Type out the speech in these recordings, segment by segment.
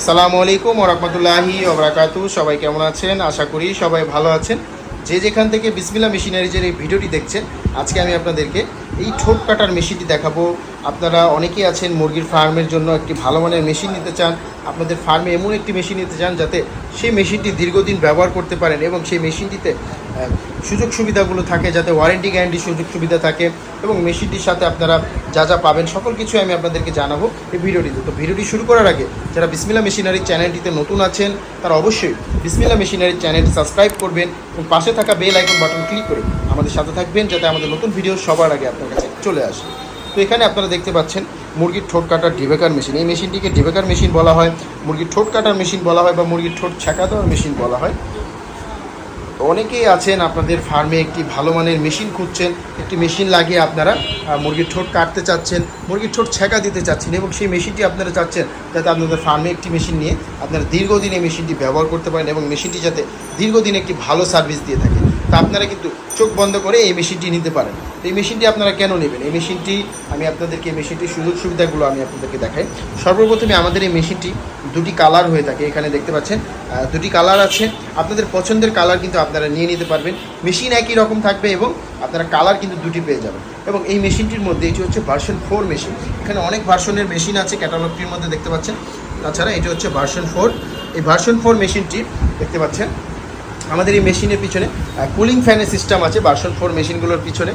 আসসালামু আলাইকুম ওরহমতুল্লাহি ওবরাকাতু সবাই কেমন আছেন? আশা করি সবাই ভালো আছেন। যে যেখান থেকে বিসমিল্লা মেশিনারিজের এই ভিডিওটি দেখছেন, আজকে আমি আপনাদেরকে এই ঠোঁট কাটার মেশিনটি দেখাবো। আপনারা অনেকেই আছেন মুরগির ফার্মের জন্য একটি ভালো মানের মেশিন নিতে চান, আপনাদের ফার্মে এমন একটি মেশিন নিতে চান যাতে সেই মেশিনটি দীর্ঘদিন ব্যবহার করতে পারেন এবং সেই মেশিনটিতে সুযোগ সুবিধাগুলো থাকে যাতে ওয়ারেন্টি গ্যারান্টি সুযোগ সুবিধা থাকে এবং মেশিনটির সাথে আপনারা যা যা পাবেন সকল কিছু আমি আপনাদেরকে জানাব এই ভিডিওটিতে। তো ভিডিওটি শুরু করার আগে যারা বিসমিল্লা মেশিনারি চ্যানেলটিতে নতুন আছেন, তারা অবশ্যই বিসমিল্লা মেশিনারি চ্যানেলটি সাবস্ক্রাইব করবেন এবং পাশে থাকা বেল আইকন বাটন ক্লিক করে আমাদের সাথে থাকবেন যাতে আমাদের নতুন ভিডিও সবার আগে আপনার কাছে চলে আসে। তো এখানে আপনারা দেখতে পাচ্ছেন মুরগির ঠোঁট কাটার ডিবেকার মেশিন। এই মেশিনটিকে ডিবেকার মেশিন বলা হয়। মুরগির ঠোঁট কাটার মেশিন বলা হয় বা মুরগির ঠোঁট ছ্যাঁকা দেওয়ার মেশিন বলা হয়। অনেকেই আছেন, আপনাদের ফার্মে একটি ভালো মানের মেশিন খুঁজছেন, একটি মেশিন লাগিয়ে আপনারা মুরগির ঠোঁট কাটতে চাচ্ছেন, মুরগির ঠোঁট ছেঁকা দিতে চাচ্ছেন এবং সেই মেশিনটি আপনারা চাচ্ছেন যাতে আপনাদের ফার্মে একটি মেশিন নিয়ে আপনারা দীর্ঘদিন এই মেশিনটি ব্যবহার করতে পারেন এবং মেশিনটি যাতে দীর্ঘদিন একটি ভালো সার্ভিস দিয়ে থাকে। তা আপনারা কিন্তু চোখ বন্ধ করে এই মেশিনটি নিতে পারেন। তো এই মেশিনটি আপনারা কেন নেবেন? এই মেশিনটি, আমি আপনাদেরকে এই মেশিনটির সুযোগ সুবিধাগুলো আমি আপনাদেরকে দেখাই। সর্বপ্রথমে আমাদের এই মেশিনটি দুটি কালার হয়ে থাকে এখানে দেখতে পাচ্ছেন। দুটি কালার আছে। আপনাদের পছন্দের কালার কিন্তু আপনারা নিয়ে নিতে পারবেন। মেশিন একই রকম থাকবে এবং আপনারা কালার কিন্তু দুটি পেয়ে যাবেন। এবং এই মেশিনটির মধ্যে এটি হচ্ছে ভার্সন ফোর মেশিন এখানে অনেক ভার্সনের মেশিন আছে ক্যাটালগটির মধ্যে দেখতে পাচ্ছেন। তাছাড়া এটি হচ্ছে ভার্সন ফোর এই ভার্সন ফোর মেশিনটি দেখতে পাচ্ছেন। আমাদের এই মেশিনের পিছনে কুলিং ফ্যানের সিস্টেম আছে বার্সন ফোর মেশিনগুলোর পিছনে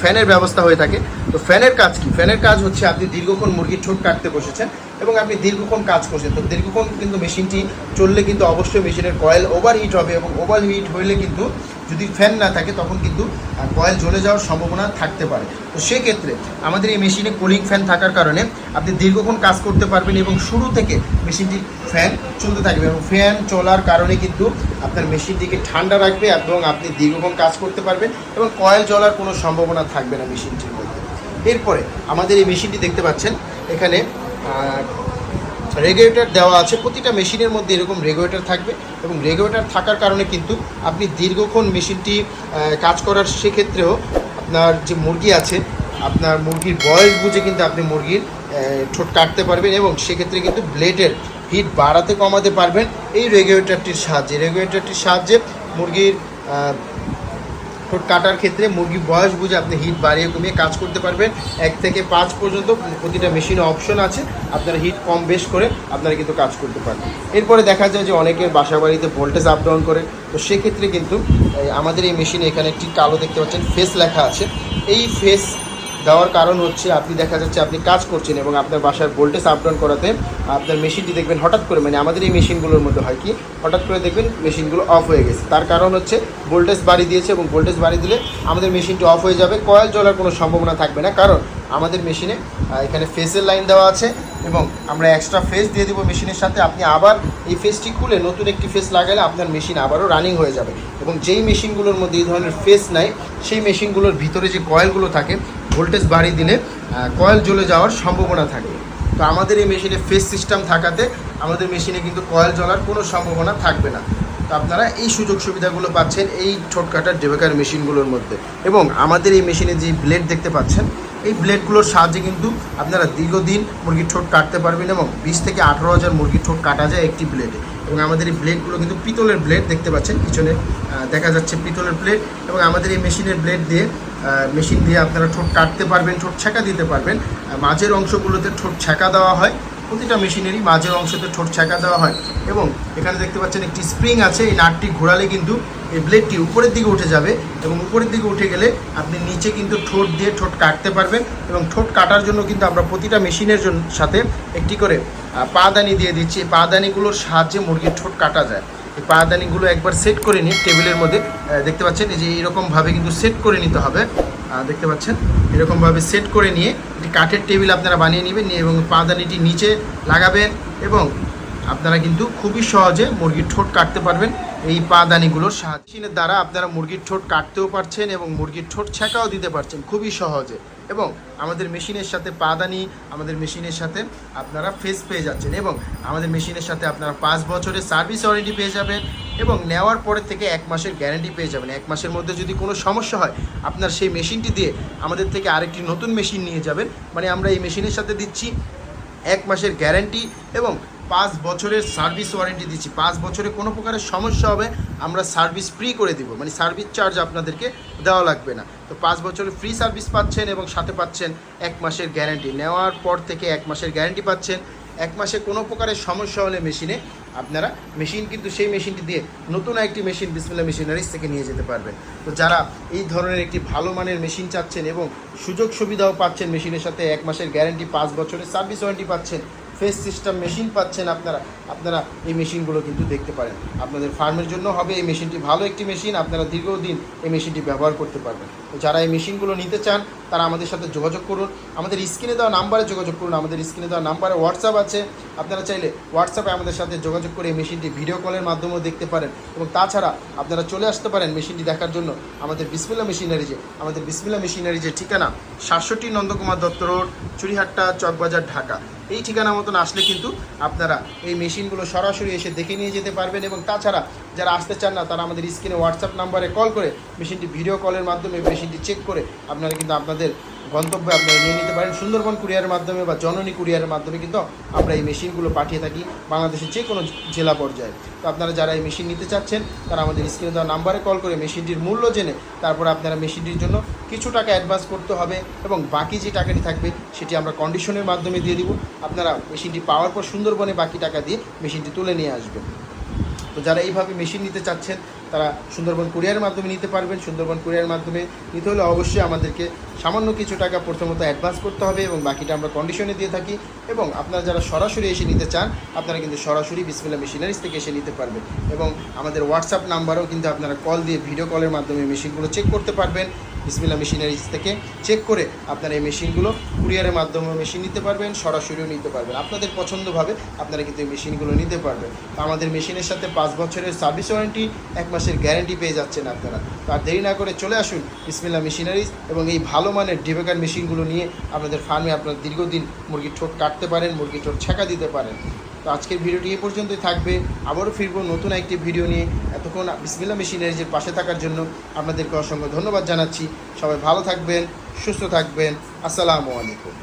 ফ্যানের ব্যবস্থা হয়ে থাকে। তো ফ্যানের কাজ কি? ফ্যানের কাজ হচ্ছে আপনি দীর্ঘক্ষণ মুরগির ঠোঁট কাটতে বসেছেন এবং আপনি দীর্ঘক্ষণ কাজ করছেন। তো দীর্ঘক্ষণ কিন্তু মেশিনটি চললে কিন্তু অবশ্যই মেশিনের কয়েল ওভার হিট হবে এবং ওভার হিট হইলে কিন্তু যদি ফ্যান না থাকে, তখন কিন্তু কয়েল জ্বলে যাওয়ার সম্ভাবনা থাকতে পারে। তো সেক্ষেত্রে আমাদের এই মেশিনে কুলিং ফ্যান থাকার কারণে আপনি দীর্ঘক্ষণ কাজ করতে পারবেন এবং শুরু থেকে মেশিনটির ফ্যান চলতে থাকবে এবং ফ্যান চলার কারণে কিন্তু আপনার মেশিনটিকে ঠান্ডা রাখবে এবং আপনি দীর্ঘক্ষণ কাজ করতে পারবেন এবং কয়েল জ্বলার কোনো সম্ভাবনা থাকবে না মেশিনটির মধ্যে। এরপরে আমাদের এই মেশিনটি দেখতে পাচ্ছেন, এখানে রেগুলেটর দেওয়া আছে, প্রতিটা মেশিনের মধ্যে এরকম রেগুলেটর থাকবে এবং রেগুলেটর থাকার কারণে কিন্তু আপনি দীর্ঘক্ষণ মেশিনটি কাজ করার সেক্ষেত্রেও আপনার যে মুরগি আছে, আপনার মুরগির বয়স বুঝে কিন্তু আপনি মুরগির ঠোঁট কাটতে পারবেন এবং সেক্ষেত্রে কিন্তু ব্লেডের হিট বাড়াতে কমাতে পারবেন। এই রেগুলেটরটির সাহায্যে রেগুলেটরটির সাহায্যে মুরগির ঠোঁট কাটার ক্ষেত্রে মুরগি বয়স বুঝে আপনি হিট বাড়িয়ে কমিয়ে কাজ করতে পারবেন। এক থেকে পাঁচ পর্যন্ত প্রতিটা মেশিনে অপশন আছে। আপনারা হিট কম বেশ করে আপনারা কিন্তু কাজ করতে পারবেন। এরপরে দেখা যায় যে অনেকের বাসা বাড়িতে ভোল্টেজ আপডাউন করে। তো সেক্ষেত্রে কিন্তু আমাদের এই মেশিনে এখানে একটি কালো দেখতে পাচ্ছেন ফেস লেখা আছে। এই ফেস দেওয়ার কারণ হচ্ছে আপনি দেখা যাচ্ছে আপনি কাজ করছেন এবং আপনার বাসার ভোল্টেজ আপডাউন করাতে আপনার মেশিনটি দেখবেন হঠাৎ করে মানে আমাদের এই মেশিনগুলোর মধ্যে হয় কি, হঠাৎ করে দেখবেন মেশিনগুলো অফ হয়ে গেছে। তার কারণ হচ্ছে ভোল্টেজ বাড়ি দিয়েছে এবং ভোল্টেজ বাড়ি দিলে আমাদের মেশিনটি অফ হয়ে যাবে। কয়েল জ্বলার কোনো সম্ভাবনা থাকবে না, কারণ আমাদের মেশিনে এখানে ফেসের লাইন দেওয়া আছে। এবং আমরা এক্সট্রা ফেস দিয়ে দেবো মেশিনের সাথে। আপনি আবার এই ফেসটি খুলে নতুন একটি ফেস লাগালে আপনার মেশিন আবারও রানিং হয়ে যাবে। এবং যেই মেশিনগুলোর মধ্যে এই ধরনের ফেস নাই, সেই মেশিনগুলোর ভিতরে যে কয়েলগুলো থাকে ভোল্টেজ বাড়িয়ে দিলে কয়েল জ্বলে যাওয়ার সম্ভাবনা থাকে। তো আমাদের এই মেশিনে ফেস সিস্টেম থাকাতে আমাদের মেশিনে কিন্তু কয়েল জ্বলার কোনো সম্ভাবনা থাকবে না। তো আপনারা এই সুযোগ সুবিধাগুলো পাচ্ছেন এই ছোটখাটার ডেবেকার মেশিনগুলোর মধ্যে। এবং আমাদের এই মেশিনে যে ব্লেড দেখতে পাচ্ছেন এই ব্লেডগুলোর সাহায্যে কিন্তু আপনারা দীর্ঘদিন মুরগির ঠোঁট কাটতে পারবেন এবং বিশ থেকে আঠেরো হাজার মুরগির ঠোঁট কাটা যায় একটি ব্লেডে। এবং আমাদের এই ব্লেডগুলো কিন্তু পিতলের ব্লেড দেখতে পাচ্ছেন, পিছনে দেখা যাচ্ছে পিতলের ব্লেড এবং আমাদের এই মেশিনের ব্লেড দিয়ে মেশিন দিয়ে আপনারা ঠোঁট কাটতে পারবেন, ঠোঁট ছেঁকা দিতে পারবেন। মাঝের অংশগুলোতে ঠোঁট ছেঁকা দেওয়া হয়। প্রতিটা মেশিনেরই মাঝের অংশতে ঠোঁট ছ্যাঁকা দেওয়া হয় এবং এখানে দেখতে পাচ্ছেন একটি স্প্রিং আছে, এই নাটটি ঘোরালে কিন্তু এই ব্লেডটি উপরের দিকে উঠে যাবে এবং উপরের দিকে উঠে গেলে আপনি নিচে কিন্তু ঠোঁট দিয়ে ঠোঁট কাটতে পারবেন এবং ঠোঁট কাটার জন্য কিন্তু আমরা প্রতিটা মেশিনের জন্য সাথে একটি করে পাদানি দিয়ে দিচ্ছি। এই পাদানিগুলোর সাহায্যে মুরগির ঠোঁট কাটা যায়। এই পাদানিগুলো একবার সেট করে নিয়ে টেবিলের মধ্যে। দেখতে পাচ্ছেন, এই যে এইরকমভাবে কিন্তু সেট করে নিতে হবে। দেখতে পাচ্ছেন, এরকমভাবে সেট করে নিয়ে একটি কাঠের টেবিল আপনারা বানিয়ে নেবেন এবং পাদানিটি নিচে লাগাবেন এবং আপনারা কিন্তু খুবই সহজে মুরগির ঠোঁট কাটতে পারবেন এই পাদানিগুলোর সাহায্যের দ্বারা আপনারা মুরগির ঠোঁট কাটতেও পারছেন এবং মুরগির ঠোঁট ছ্যাঁকাও দিতে পারছেন খুবই সহজে। এবং আমাদের মেশিনের সাথে পাদানি, আমাদের মেশিনের সাথে আপনারা ফেস পেয়ে যাচ্ছেন এবং আমাদের মেশিনের সাথে আপনারা পাঁচ বছরের সার্ভিস ওয়ারেন্টি পেয়ে যাবেন এবং নেওয়ার পরে থেকে এক মাসের গ্যারেন্টি পেয়ে যাবেন। এক মাসের মধ্যে যদি কোনো সমস্যা হয়, আপনার সেই মেশিনটি দিয়ে আমাদের থেকে আরেকটি নতুন মেশিন নিয়ে যাবেন। মানে আমরা এই মেশিনের সাথে দিচ্ছি এক মাসের গ্যারান্টি এবং পাঁচ বছরের সার্ভিস ওয়ারেন্টি দিচ্ছি। পাঁচ বছরে কোনো প্রকারের সমস্যা হবে, আমরা সার্ভিস ফ্রি করে দিব। মানে সার্ভিস চার্জ আপনাদেরকে দেওয়া লাগবে না। তো পাঁচ বছরের ফ্রি সার্ভিস পাচ্ছেন এবং সাথে পাচ্ছেন এক মাসের গ্যারান্টি। নেওয়ার পর থেকে এক মাসের গ্যারান্টি পাচ্ছেন। এক মাসে কোনো প্রকারের সমস্যা হলে মেশিনে আপনারা মেশিন কিন্তু সেই মেশিনটি দিয়ে নতুন একটি মেশিন বিসমিল্লা মেশিনারিজ থেকে নিয়ে যেতে পারবেন। তো যারা এই ধরনের একটি ভালো মানের মেশিন চাচ্ছেন এবং সুযোগ সুবিধাও পাচ্ছেন মেশিনের সাথে, এক মাসের গ্যারান্টি, পাঁচ বছরের সার্ভিস ওয়ারেন্টি পাচ্ছেন ফেস সিস্টেম মেশিন পাচ্ছেন আপনারা আপনারা এই মেশিনগুলো কিন্তু দেখতে পারেন। আপনাদের ফার্মের জন্য হবে এই মেশিনটি ভালো একটি মেশিন, আপনারা দীর্ঘদিন এই মেশিনটি ব্যবহার করতে পারবেন। তো যারা এই মেশিনগুলো নিতে চান তারা আমাদের সাথে যোগাযোগ করুন। আমাদের স্ক্রিনে দেওয়া নাম্বারে যোগাযোগ করুন। আমাদের স্ক্রিনে দেওয়া নাম্বারে হোয়াটসঅ্যাপ আছে। আপনারা চাইলে হোয়াটসঅ্যাপে আমাদের সাথে যোগাযোগ করে এই মেশিনটি ভিডিও কলের মাধ্যমেও দেখতে পারেন এবং তাছাড়া আপনারা চলে আসতে পারেন মেশিনটি দেখার জন্য। আমাদের বিসমিল্লা মেশিনারিজে আমাদের বিসমিল্লা মেশিনারিজের ঠিকানা সাতষট্টি নন্দকুমার দত্ত রোড চুরিহাট্টা চকবাজার, ঢাকা। এই ঠিকানা মতন আসলে কিন্তু আপনারা এই মেশিনগুলো সরাসরি এসে দেখে নিয়ে যেতে পারবেন এবং তাছাড়া যারা আসতে চান না, তারা আমাদের স্ক্রিনে হোয়াটসঅ্যাপ নাম্বারে কল করে মেশিনটি ভিডিও কলের মাধ্যমে মেশিনটি চেক করে আপনারা কিন্তু আপনাদের গন্তব্যে আপনারা নিয়ে নিতে পারেন। সুন্দরবন কুরিয়ারের মাধ্যমে বা জননী কুরিয়ারের মাধ্যমে কিন্তু আমরা এই মেশিনগুলো পাঠিয়ে থাকি বাংলাদেশের যে কোনো জেলা পর্যায়ে। তো আপনারা যারা এই মেশিন নিতে চাচ্ছেন, তারা আমাদের স্ক্রিনে দেওয়া নাম্বারে কল করে মেশিনটির মূল্য জেনে তারপর আপনারা মেশিনটির জন্য কিছু টাকা অ্যাডভান্স করতে হবে এবং বাকি যে টাকাটি থাকবে, সেটি আমরা কন্ডিশনের মাধ্যমে দিয়ে দিব। আপনারা মেশিনটি পাওয়ার পর সুন্দরবনে বাকি টাকা দিয়ে মেশিনটি তুলে নিয়ে আসবেন। তো যারা এইভাবে মেশিন নিতে চাচ্ছেন তারা সুন্দরবন কুরিয়ারের মাধ্যমে নিতে পারবেন। সুন্দরবন কুরিয়ারের মাধ্যমে নিতে হলে অবশ্যই আমাদেরকে সামান্য কিছু টাকা প্রথমত অ্যাডভান্স করতে হবে এবং বাকিটা আমরা কন্ডিশনে দিয়ে থাকি এবং আপনারা যারা সরাসরি এসে নিতে চান, আপনারা কিন্তু সরাসরি বিসমিল্লা মেশিনারিজ থেকে এসে নিতে পারবেন এবং আমাদের হোয়াটসঅ্যাপ নাম্বারও কিন্তু আপনারা কল দিয়ে ভিডিও কলের মাধ্যমে মেশিনগুলো চেক করতে পারবেন। বিসমিল্লা মেশিনারিজ থেকে চেক করে আপনারা এই মেশিনগুলো কুরিয়ারের মাধ্যমে মেশিন নিতে পারবেন, সরাসরিও নিতে পারবেন। আপনাদের পছন্দভাবে আপনারা কিন্তু এই মেশিনগুলো নিতে পারবেন। আমাদের মেশিনের সাথে পাঁচ বছরের সার্ভিস ওয়ারেন্টি এক মাসের গ্যারান্টি পেয়ে যাচ্ছেন আপনারা। তো আর দেরি না করে চলে আসুন বিসমিল্লা মেশিনারিজ এবং এই ভালো মানের ডিবেকার মেশিনগুলো নিয়ে আপনাদের ফার্মে আপনারা দীর্ঘদিন মুরগির ঠোঁট কাটতে পারেন, মুরগির ঠোঁট ছেঁকা দিতে পারেন। তো আজকের ভিডিওটি এই পর্যন্তই থাকবে। আবারও ফিরবো নতুন একটি ভিডিও নিয়ে এতক্ষণ বিসমিল্লা মেশিনারিজের পাশে থাকার জন্য আপনাদেরকে অসংখ্য ধন্যবাদ জানাচ্ছি। সবাই ভালো থাকবেন, সুস্থ থাকবেন। আসসালামু আলাইকুম।